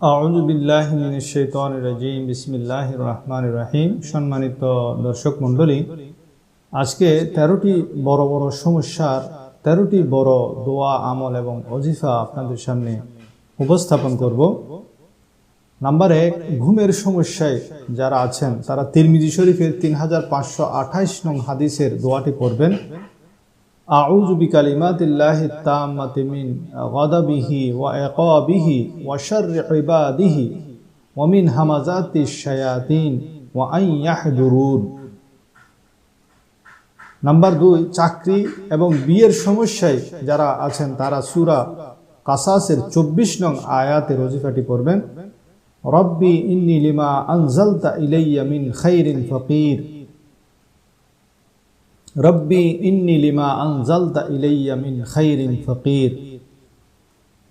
আউযু বিল্লাহি মিনাশ শাইতানির রাজিম, বিসমিল্লাহির সম্মানিত দর্শক মণ্ডলী, আজকে তেরোটি বড় বড় সমস্যার তেরোটি বড় দোয়া, আমল এবং অজিফা আপনাদের সামনে উপস্থাপন করব। নাম্বার এক, ঘুমের সমস্যায় যারা আছেন, তারা তিরমিজি শরীফের তিন হাজার পাঁচশো আঠাইশ নং হাদিসের দোয়াটি পড়বেন। أعوذ بكلمات الله التامة من غضبه وعقابه وشر عباده ومن همزات الشياطين وأن يحضرون নাম্বার দুই চাকরি এবং বিয়ের সমস্যায় যারা আছেন তারা সুরা কাসাসের চব্বিশ নং আয়াতের ওজিফাটি পড়বেন রব্বি ইন্নি লিমা আনজালতা ইলাইয়া মিন খাইরিন ফকির রব্বি ইন্নি লিমা আনজালতা ইলাইয়া মিন খাইরিন ফকির।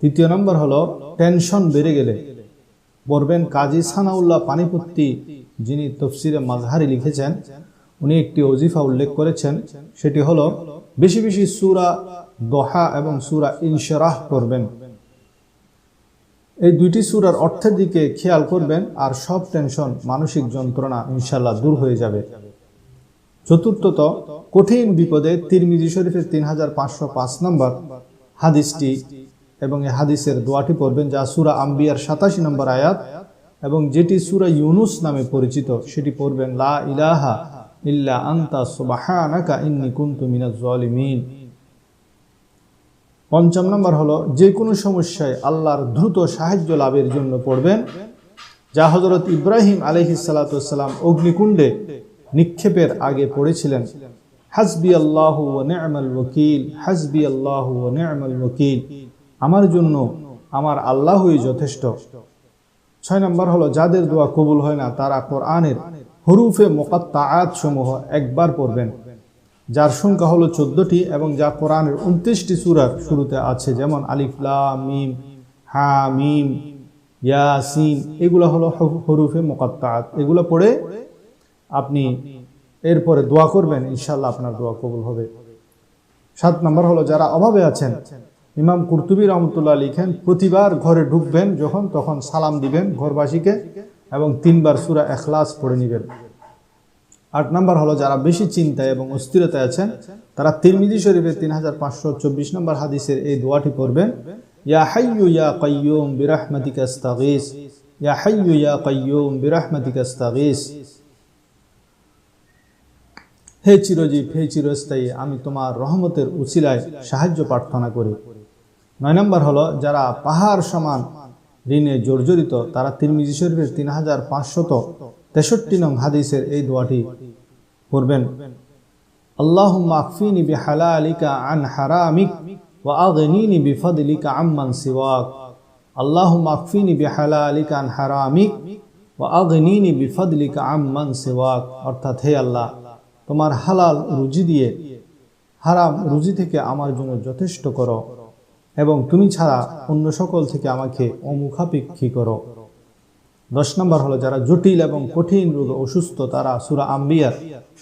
তৃতীয় নম্বর হলো, টেনশন বেড়ে গেলে। পড়বেন কাজী সানাউল্লাহ পানিপত্তি, যিনি তফসিরে মাজহারি লিখেছেন। উনি একটি অজিফা উল্লেখ করেছেন। সেটি হলো, বেশি বেশি সুরা দোহা এবং সুরা ইনশরাহ করবেন এই দুইটি সুরার অর্থের দিকে খেয়াল করবেন আর সব টেনশন, মানসিক যন্ত্রণা ইনশাল্লাহ দূর হয়ে যাবে। চতুর্থত কঠিন বিপদে তিরমিজি শরীফের তিন হাজার পাঁচশো পাঁচ নম্বর হাদিসটি এবং এই হাদিসের দোয়াটি পড়বেন যা সুরা আম্বিয়ার সাতাশি নম্বর আয়াত এবং যেটি সুরা ইউনুস নামে পরিচিত, সেটি পড়বেন, লা ইলাহা ইল্লা আন্তা সুবাহানাকা ইন্নি কুনতু মিনাজ জালিমিন। পঞ্চম নম্বর হলো, যে কোনো সমস্যায় আল্লাহর দ্রুত সাহায্য লাভের জন্য পড়বেন, যা হজরত ইব্রাহিম আলহিসাল্লাম অগ্নিকুণ্ডে নিক্ষেপের আগে পড়েছিলেন। হাসবি আল্লাহ নেমাল ওকিল হাসবি আল্লাহ নেমাল ওকিল আমার জন্য আমার আল্লাহই যথেষ্ট। ছয় নম্বর হলো, যাদের দোয়া কবুল হয় না, তারা কোরআনের হরুফে মোকাত্তাআত সমূহ একবার পড়বেন। যার সংখ্যা হলো চোদ্দটি এবং যা কোরআনের উনত্রিশটি সুরার শুরুতে আছে, যেমন আলিফলা মিম, হা, মিম ইয়াসিন এগুলো হলো হরুফে মোকাত্তাআত। এগুলো পড়ে আপনি এরপরে দোয়া করবেন ইনশাল্লাহ আপনার দোয়া কবুল হবে। সাত নম্বর হলো, যারা অভাবে আছেন, ইমাম কুরতুবি রহমতুল্লাহ লিখেন, প্রতিবার ঘরে ঢুকবেন যখন, তখন সালাম দিবেন ঘরবাসীকে এবং তিনবার সুরা এখলাস পড়ে নেবেন। আট নম্বর হলো, যারা বেশি চিন্তায় এবং অস্থিরতায় আছেন, তারা তিরমিজি শরীফের তিন হাজার পাঁচশো চব্বিশ নম্বর হাদিসের এই দোয়াটি পড়বেন, ইয়া হাইয়ু ইয়া কাইয়ুম বিরাহমাতিকা আস্তাগীস, ইয়া হাইয়ু ইয়া কাইয়ুম বিরাহমাতিকা আস্তাগীস। হে চিরজীব, হে চিরস্থায়ী, আমি তোমার রহমতের উচিলায় সাহায্য প্রার্থনা করি। নয় নম্বর হলো, যারা পাহাড় সমান ঋণে জর্জরিত, তারা তিরমিজি শরীফের তিন হাজার পাঁচশত তেষট্টি নং হাদিসের এই দোয়াটি পড়বেন। আল্লাহ আকফিনি বি হালা আলিকা আন হারামিক ও আগনিনি বিফদলিকা আম্মান সিওয়াক। আল্লাহ আকফিনি বি হালা আলিকা আন হারামিক ও আগনিনি বিফদলিকা আম্মান সিওয়াক। অর্থাৎ হে আল্লাহ তোমার হালাল রুজি দিয়ে হারাম রুজি থেকে আমার জন্য যথেষ্ট করো এবং তুমি ছাড়া অন্য সকল থেকে আমাকে অমুখাপেক্ষী করো। দশ নম্বর হলো, যারা জটিল এবং কঠিন রোগ অসুস্থ, তারা সুরা আম্বিয়ার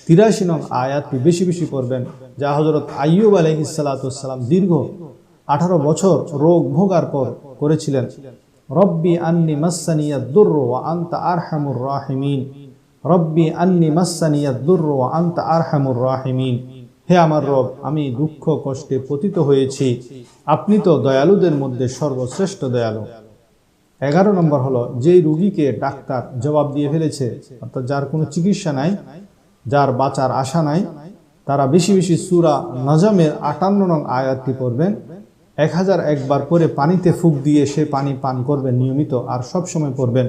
তিরাশি নং আয়াতটি বেশি বেশি করবেন যা হজরত আইয়ুব আলহিসাল্লাম দীর্ঘ আঠারো বছর রোগ ভোগার পর করেছিলেন। রব্বি আন্নি মাসানিয়া দুর্র আন্তা আরহামুর রাহিমিন। রব্বি আন্নি মাসানিয়া দুর্র আন্তা আরহামুর রাহিমিন। হে আমার রব, আমি দুঃখ কষ্টে পতিত হয়েছি। আপনি তো দয়ালুদের মধ্যে সর্বশ্রেষ্ঠ দয়ালু। এগারো নম্বর হলো, যেই রুগীকে ডাক্তার জবাব দিয়ে ফেলেছে, অর্থাৎ যার কোনো চিকিৎসা নাই, যার বাঁচার আশা নাই, তারা বেশি বেশি সুরা নজমের আটান্ন নং আয়াতটি পড়বেন। এক হাজার একবার করে পানিতে ফুক দিয়ে সে পানি পান করবেন নিয়মিত আর সব সময় পড়বেন।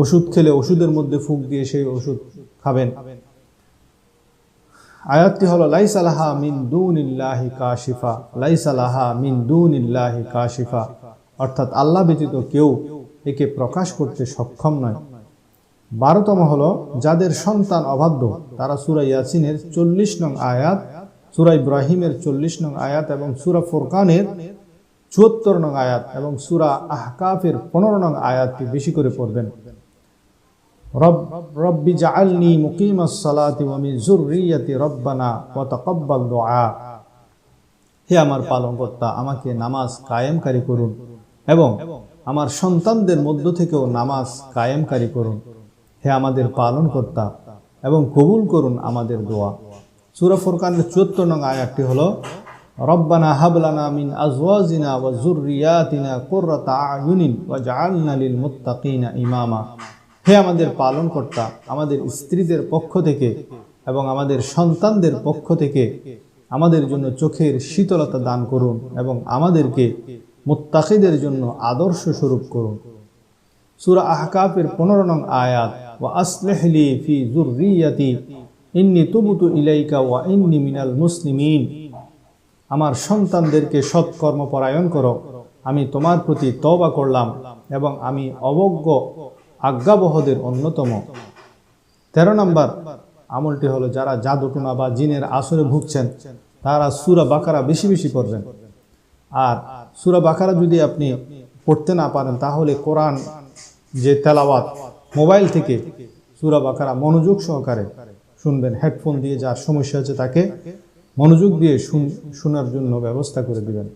ওষুধ খেলে ওষুধের মধ্যে ফুক দিয়ে সেই ওষুধ খাবেন। আয়াতটি হলো লাইসালাহা মিন দুনিল্লাহি কাশিফা লাইসালাহা মিন দুনিল্লাহি কাশিফা। অর্থাৎ আল্লাহ ব্যতীত কেউ একে প্রকাশ করতে সক্ষম নয়। বারোতম হলো, যাদের সন্তান অবাধ্য, তারা সুরা ইয়াসিনের চল্লিশ নং আয়াত, সুরা ইব্রাহিমের চল্লিশ নং আয়াত এবং সুরা ফোরকানের চুয়াত্তর নং আয়াত এবং সুরা আহকাফের পনেরো নং আয়াতটি বেশি করে পড়বেন। হে আমার আমাকে নামাজ কায়েমকারী করুন এবং আমার সন্তানদের মধ্য থেকেও নামাজ কায়েমকারী করুন। হে আমাদের এবং কবুল করুন আমাদের দোয়া। সুরা ফুরকানের চুয়াত্তর নং আয়াতটি হলো, রব্বানা হাবলানা মিন আজওয়াজিনা ওয়া যুররিয়াতিনা কুররাতা আয়ুনিন ওয়া লিল মুত্তাকিনা ইমামা। হে আমাদের পালনকর্তা, আমাদের স্ত্রীদের পক্ষ থেকে এবং আমাদের সন্তানদের পক্ষ থেকে আমাদের জন্য চোখের শীতলতা দান করুন এবং আমাদেরকে মুত্তাকিদের জন্য আদর্শ স্বরূপ করুন। সুরা আহকাফের পনেরো নং আয়াত, ওয়া আসলেহলি ফি জুররিয়াতি ইন্নি তুবুতু ইলাইকা ওয়া ইন্নি মিনাল মুসলিমিন। আমার সন্তানদেরকে সৎকর্ম পরায়ণ করো। আমি তোমার প্রতি তবা করলাম এবং আমি অবজ্ঞ আজ্ঞাবহদের অন্যতম। তেরো নম্বর আমলটি হলো, যারা জাদুটুনা বা জিনের আসরে ভুগছেন, তারা সুরা বাকারা বেশি বেশি পড়বেন। আর সুরা বাকারা যদি আপনি পড়তে না পারেন, তাহলে কোরআন যে তেলাওয়াত, মোবাইল থেকে সুরা বাকারা মনোযোগ সহকারে শুনবেন। হেডফোন দিয়ে যার সমস্যা হচ্ছে তাকে মনোযোগ দিয়ে শুন- শোনার জন্য ব্যবস্থা করে দিবেন।